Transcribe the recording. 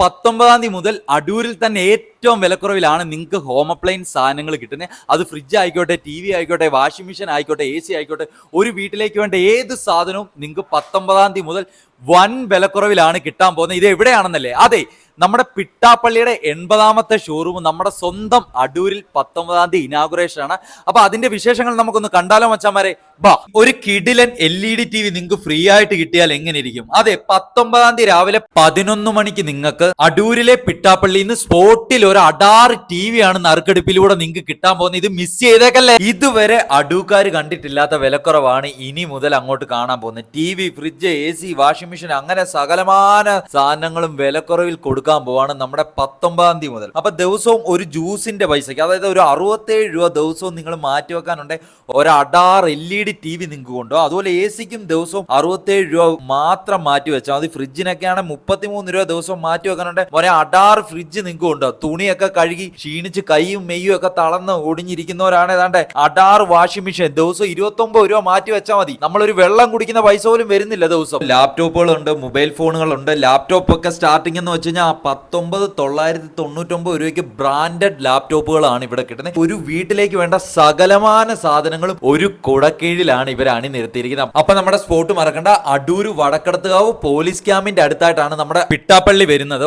പത്തൊമ്പതാം തീയതി മുതൽ അടൂരിൽ തന്നെ ഏറ്റവും വിലക്കുറവിലാണ് നിങ്ങൾക്ക് ഹോം അപ്ലയൻസ് സാധനങ്ങൾ കിട്ടുന്നത് അത് ഫ്രിഡ്ജ് ആയിക്കോട്ടെ ടി വി ആയിക്കോട്ടെ വാഷിംഗ് മെഷീൻ ആയിക്കോട്ടെ എ സി ആയിക്കോട്ടെ ഒരു വീട്ടിലേക്ക് വേണ്ട ഏത് സാധനവും നിങ്ങൾക്ക് പത്തൊമ്പതാം തീയതി മുതൽ വൻ വിലക്കുറവിലാണ് കിട്ടാൻ പോകുന്നത്. ഇത് എവിടെയാണെന്നല്ലേ? അതെ നമ്മുടെ പിട്ടാപ്പള്ളിയുടെ എൺപതാമത്തെ ഷോറൂം നമ്മുടെ സ്വന്തം അടൂരിൽ പത്തൊമ്പതാം തീയതി ഇനാഗുറേഷൻ ആണ്. അപ്പൊ അതിന്റെ വിശേഷങ്ങൾ നമുക്കൊന്ന് കണ്ടാലോ മച്ചാമാരെ? ബാ ഒരു കിഡിലൻ L E D T V നിങ്ങൾക്ക് ഫ്രീ ആയിട്ട് കിട്ടിയാൽ എങ്ങനെ ഇരിക്കും അതെ പത്തൊമ്പതാം തീയതി രാവിലെ പതിനൊന്ന് മണിക്ക് നിങ്ങൾക്ക് അടൂരിലെ പിട്ടാപ്പള്ളിയിൽ നിന്ന് സ്പോട്ടിൽ ഒരു അടാർ ടി വി ആണ് നറുക്കെടുപ്പിലൂടെ നിങ്ങൾക്ക് കിട്ടാൻ പോകുന്നത്. ഇത് മിസ് ചെയ്തേക്കല്ലേ? ഇതുവരെ അടൂക്കാർ കണ്ടിട്ടില്ലാത്ത വിലക്കുറവാണ് ഇനി മുതൽ അങ്ങോട്ട് കാണാൻ പോകുന്നത്. T V fridge A C washing machine അങ്ങനെ സകലമാന സാധനങ്ങളും വിലക്കുറവിൽ കൊടുക്കാൻ പോവാണ് നമ്മുടെ പത്തൊമ്പതാം തീയതി മുതൽ. അപ്പൊ ദിവസവും ഒരു ജ്യൂസിന്റെ പൈസയ്ക്ക് അതായത് ഒരു അറുപത്തേഴ് രൂപ ദിവസവും നിങ്ങൾ മാറ്റി വെക്കാനുണ്ട് ഒരു L E D T V നിങ്ങൾക്ക് കൊണ്ടോ അതുപോലെ എ സിക്കും ദിവസവും അറുപത്തേഴ് രൂപ മാത്രം മാറ്റി വെച്ചാൽ മതി. ഫ്രിഡ്ജിനൊക്കെയാണ് മുപ്പത്തിമൂന്ന് രൂപ ദിവസവും മാറ്റി വെക്കാനുണ്ട്. ഒരേ അടാർ ഫ്രിഡ്ജ് നിങ്ങൾക്ക് കൊണ്ടോ തുണിയൊക്കെ കഴുകി ക്ഷീണിച്ച് കൈയും മെയ്യും ഒക്കെ തളർന്ന് ഒടിഞ്ഞിരിക്കുന്നവരാണ് ഏതാണ്ട് അടാർ വാഷിംഗ് മെഷീൻ. ദിവസം ഇരുപത്തൊമ്പത് രൂപ മാറ്റി വെച്ചാൽ മതി. നമ്മളൊരു വെള്ളം കുടിക്കുന്ന പൈസ പോലും വരുന്നില്ല ദിവസം. ലാപ്ടോപ്പുകളുണ്ട് മൊബൈൽ ഫോണുകളുണ്ട്. ലാപ്ടോപ്പ് ഒക്കെ സ്റ്റാർട്ടിംഗ് എന്ന് വെച്ച് കഴിഞ്ഞാൽ പത്തൊമ്പത് തൊള്ളായിരത്തി തൊണ്ണൂറ്റൊമ്പത് രൂപയ്ക്ക് ബ്രാൻഡഡ് ലാപ്ടോപ്പുകളാണ് ഇവിടെ കിട്ടുന്നത്. ഒരു വീട്ടിലേക്ക് വേണ്ട സകലമാന സാധനങ്ങളും ഒരു കുടക്കീഴിലാണ് ഇവർ അണിനിരത്തിയിരിക്കുന്നത്. അപ്പൊ നമ്മുടെ സ്പോട്ട് മറക്കണ്ട. അടൂര് വടക്കടത്തുകാവ് പോലീസ് ക്യാമ്പിന്റെ അടുത്തായിട്ടാണ് നമ്മുടെ പിട്ടാപ്പള്ളി വരുന്നത്.